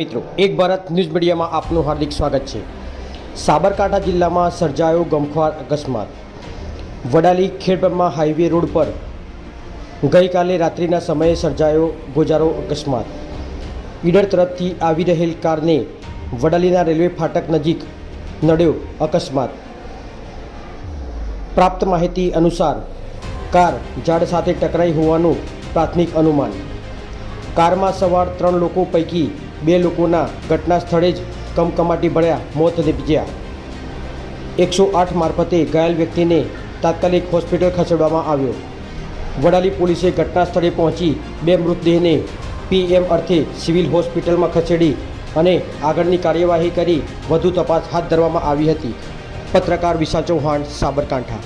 મિત્રો, એક ભારત ન્યૂઝ મીડિયામાં આપનું હાર્દિક સ્વાગત છે. સાબરકાંઠા જિલ્લામાં સર્જાયો ગમખ્વાર અકસ્માત. વડાલી ખેડબ્રહ્મા હાઈવે રોડ પર ગઈકાલે રાત્રિના સમયે સર્જાયો ગોજારો અકસ્માત. ઈડર તરફથી આવી રહેલ કારને વડાલીના રેલવે ફાટક નજીક નડ્યો અકસ્માત. પ્રાપ્ત માહિતી અનુસાર, કાર ઝાડ સાથે ટકરાઈ હોવાનું પ્રાથમિક અનુમાન. કારમાં સવાર ત્રણ લોકો પૈકી બે લોકોના ઘટના સ્થળે જ કમકમાટી ભળ્યા, મોત નીપજ્યા. એકસો આઠ મારફતે ઘાયલ વ્યક્તિને તાત્કાલિક હોસ્પિટલ ખસેડવામાં આવ્યો. વડાલી પોલીસે ઘટના સ્થળે પહોંચી બે મૃતદેહને પીએમ અર્થે સિવિલ હોસ્પિટલમાં ખસેડી અને આગળની કાર્યવાહી કરી વધુ તપાસ હાથ ધરવામાં આવી હતી. પત્રકાર વિશાલ ચૌહાણ સાબરકાંઠા.